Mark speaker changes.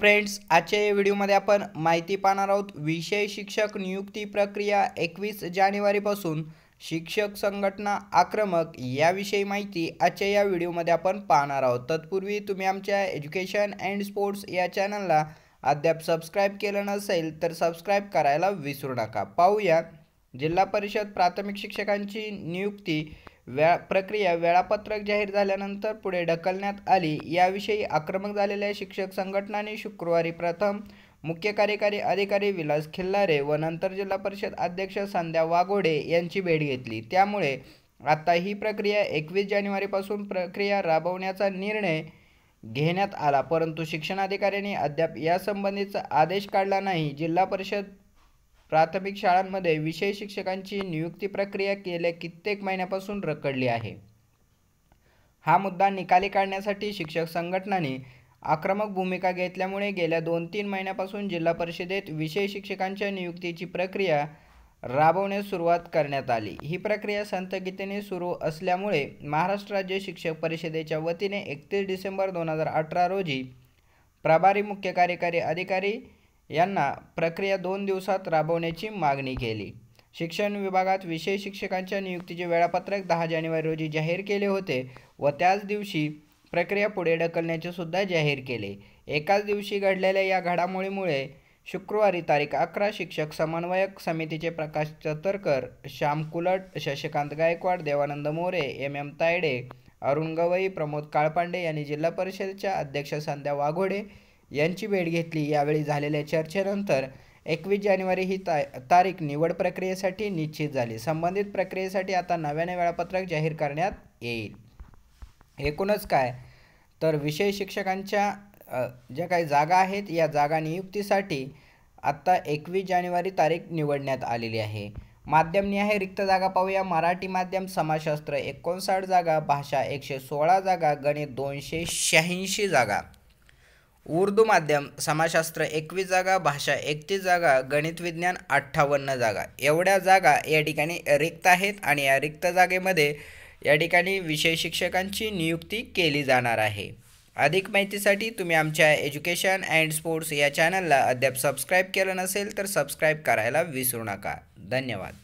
Speaker 1: Friends आजच्या या व्हिडिओमध्ये आपण माहिती पाहणार आहोत विषय शिक्षक नियुक्ती प्रक्रिया एकवीस जानेवारीपासून शिक्षक संघटना आक्रमक याविषयी माहिती आजच्या या व्हिडिओमध्ये आपण पाहणार आहोत. तत्पूर्वी तुम्ही आमच्या एज्युकेशन अँड स्पोर्ट्स या चॅनलला अद्याप सबस्क्राईब केलं नसेल तर सबस्क्राईब करायला विसरू नका. पाहूया जिल्हा परिषद प्राथमिक शिक्षकांची नियुक्ती वेळा प्रक्रिया वेळापत्रक जाहीर झाल्यानंतर पुढे ढकलण्यात आली. याविषयी आक्रमक झालेल्या शिक्षक संघटनांनी शुक्रवारी प्रथम मुख्य कार्यकारी अधिकारी विलास खिल्लारे व नंतर जिल्हा परिषद अध्यक्ष संध्या वाघोडे यांची भेट घेतली. त्यामुळे आता ही प्रक्रिया एकवीस जानेवारीपासून प्रक्रिया राबवण्याचा निर्णय घेण्यात आला. परंतु शिक्षणाधिकाऱ्यांनी अद्याप यासंबंधीचा आदेश काढला नाही. जिल्हा परिषद प्राथमिक शाळांमध्ये विषय शिक्षकांची नियुक्ती प्रक्रिया गेल्या कित्येक महिन्यापासून रखडली आहे. हा मुद्दा निकाली काढण्यासाठी शिक्षक संघटनांनी आक्रमक भूमिका घेतल्यामुळे गेल्या दोन तीन महिन्यापासून जिल्हा परिषदेत विषय शिक्षकांच्या नियुक्तीची प्रक्रिया राबवण्यास सुरुवात करण्यात आली. ही प्रक्रिया संथगतीने सुरू असल्यामुळे महाराष्ट्र राज्य शिक्षक परिषदेच्या वतीने एकतीस डिसेंबर दोन हजार अठरा रोजी प्रभारी मुख्य कार्यकारी अधिकारी यांना प्रक्रिया दोन दिवसात राबवण्याची मागणी केली. शिक्षण विभागात विषय शिक्षकांच्या नियुक्तीचे वेळापत्रक दहा जानेवारी रोजी जाहीर केले होते व त्याच दिवशी प्रक्रिया पुढे ढकलण्याचे सुद्धा जाहीर केले. एकाच दिवशी घडलेल्या या घडामोडीमुळे शुक्रवारी तारीख अकरा शिक्षक समन्वयक समितीचे प्रकाश चतरकर श्याम कुलट शशिकांत गायकवाड देवानंद मोरे एम एम तायडे अरुण गवई प्रमोद काळपांडे यांनी जिल्हा परिषदेच्या अध्यक्ष संध्या वाघोडे यांची भेट घेतली. यावेळी झालेल्या चर्चेनंतर एकवीस जानेवारी ही ता तारीख निवड प्रक्रियेसाठी निश्चित झाली. संबंधित प्रक्रियेसाठी आता नव्याने वेळापत्रक जाहीर करण्यात येईल. एकूणच काय? तर विषय शिक्षकांच्या ज्या काही जागा आहेत या जागा नियुक्तीसाठी आत्ता एकवीस जानेवारी तारीख निवडण्यात आलेली आहे. माध्यमनी आहे रिक्त जागा पाहूया. मराठी माध्यम समाजशास्त्र एकोणसाठ जागा भाषा एकशे सोळा जागा गणित दोनशे शहाऐंशी जागा. उर्दू माध्यम समाजशास्त्र एकवीस जागा भाषा एकतीस जागा गणित विज्ञान अठ्ठावन्न जागा. एवढ्या जागा या ठिकाणी रिक्त आहेत आणि या रिक्त जागेमध्ये या ठिकाणी विषय शिक्षकांची नियुक्ती केली जाणार आहे. अधिक माहितीसाठी तुम्ही आमच्या एज्युकेशन अँड स्पोर्ट्स या चॅनलला अद्याप सबस्क्राईब केलं नसेल तर सबस्क्राईब करायला विसरू नका. धन्यवाद.